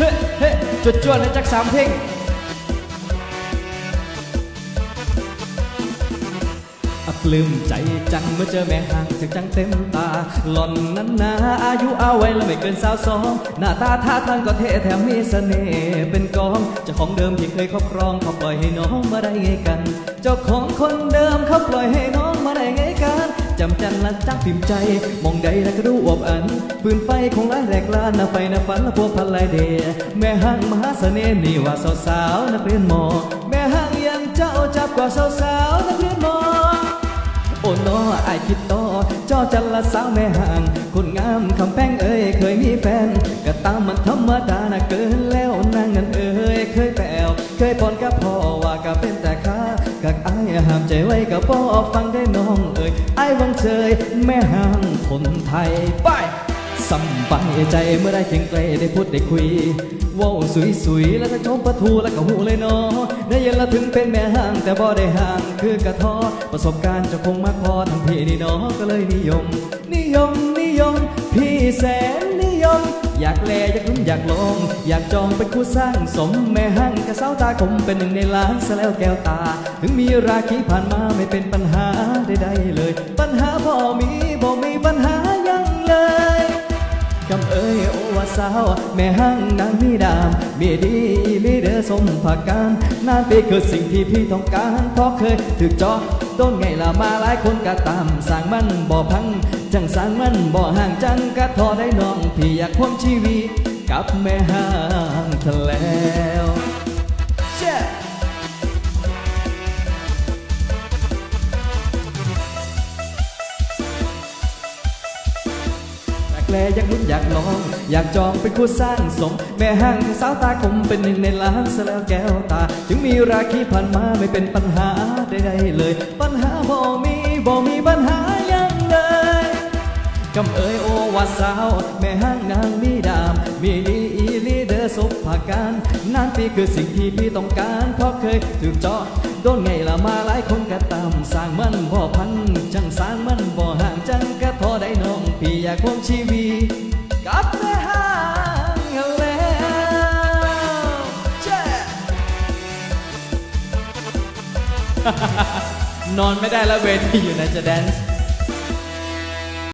เฮ้เฮ้จวดจวดเลยจักสามเพลงปลื้มใจจังเมื่อเจอแม่ห่างจังจังเต็มตา หล่อนนั้นนาอายุเอาไว้แล้วไม่เกินสาวสองหน้าตาท่าทางก็เท่แถมมีเสน่ห์เป็นกองเจ้าของเดิมที่เคยครอบครองเขาปล่อยให้น้องมาได้ไงกัน เจ้าของคนเดิมเขาปล่อยให้น้องมาได้ไงกัน จำจันละจังพิมพ์ใจ มองใดแล้วก็ดูอบอันปืนไฟคงไล่แหลกลานนะไฟนะฝันละพวกพันลายเดแม่ห้างมหาเสน่ห์นี่ว่าสาวๆนักเรียนมอแม่ห้างยังเจ้าจับกว่าสาวๆนักเรียนมอโอ้น้อไอคิดต่อจอจันละสาวแม่ห่าง คนงามคำแพงเอ้ยเคยมีแฟนก็ตามมันธรรมดานะเกินแล้วนางนั้นเอ้ยเคยแปลวเคยปอนกับพ่อ ห้ามใจไว้กับพ่อฟังได้น้องเอ้ยไอ้วังเชยแม่ห่างคนไทยไปสัมปันใจเมื่อได้เคียงไกลได้พูดได้คุยว้าวสุยสุยๆแล้วก็ชมประทูแล้วก็หูเลยเนาะได้ยินละถึงเป็นแม่ห่างแต่บ่ได้ห่างคือกระท้อประสบการณ์จะคงมากพอทั้งพี่นี่เนาะก็เลยนิยม นิยมนิยม พี่แสนนิยม อยากแลอยากลุ้นอยากลองอยากจองเป็นคู่สร้างสมแม่ห่างกับสาวตาคมเป็นหนึ่งในล้านซะแล้วแก้วตา ถึงมีราคีผ่านมาไม่เป็นปัญหาใดๆเลย ปัญหาบ่มีบ่มี สาวแม่ห้างนางมีดามมีดีมีเดอสมผักการนานปีคือสิ่งที่พี่ต้องการเพราะเคยถึกจอต้นไงล่ะมาหลายคนก็ตามสร้างมันบ่พัง จังสร้างมันบ่ห่างจังก็ทอได้น้อง พี่อยากควงชีวิตกับแม่ห้างทะแล้ว แลอยากลุ้นอยากลอง อยากจองเป็นคู่สร้างสม แม่ห้างสาวตาคมเป็นหนึ่งในล้านซะแล้วแก้วตา ถึงมีราคีผ่านมาไม่เป็นปัญหาใดๆเลย ปัญหาบ่มีบ่มีปัญหายังเลยกำเอ๋ยโอวาสาว แม่ห้างนางมีดาม มีดีอีลีเดอร์สบผาการนานปีคือสิ่งที่พี่ต้องการเพราะเคยถูกจาะ โดนไงละมาหลายคนก็ตามสร้างมันบ่พันจังสร้างมันบ่ห่างจังก็ทอได้น้องพี่อยากควงชีวีกับแม่ห้างแล้วเจ้นอนไม่ได้แล้วเวทีอยู่ไหนจะแดนซ์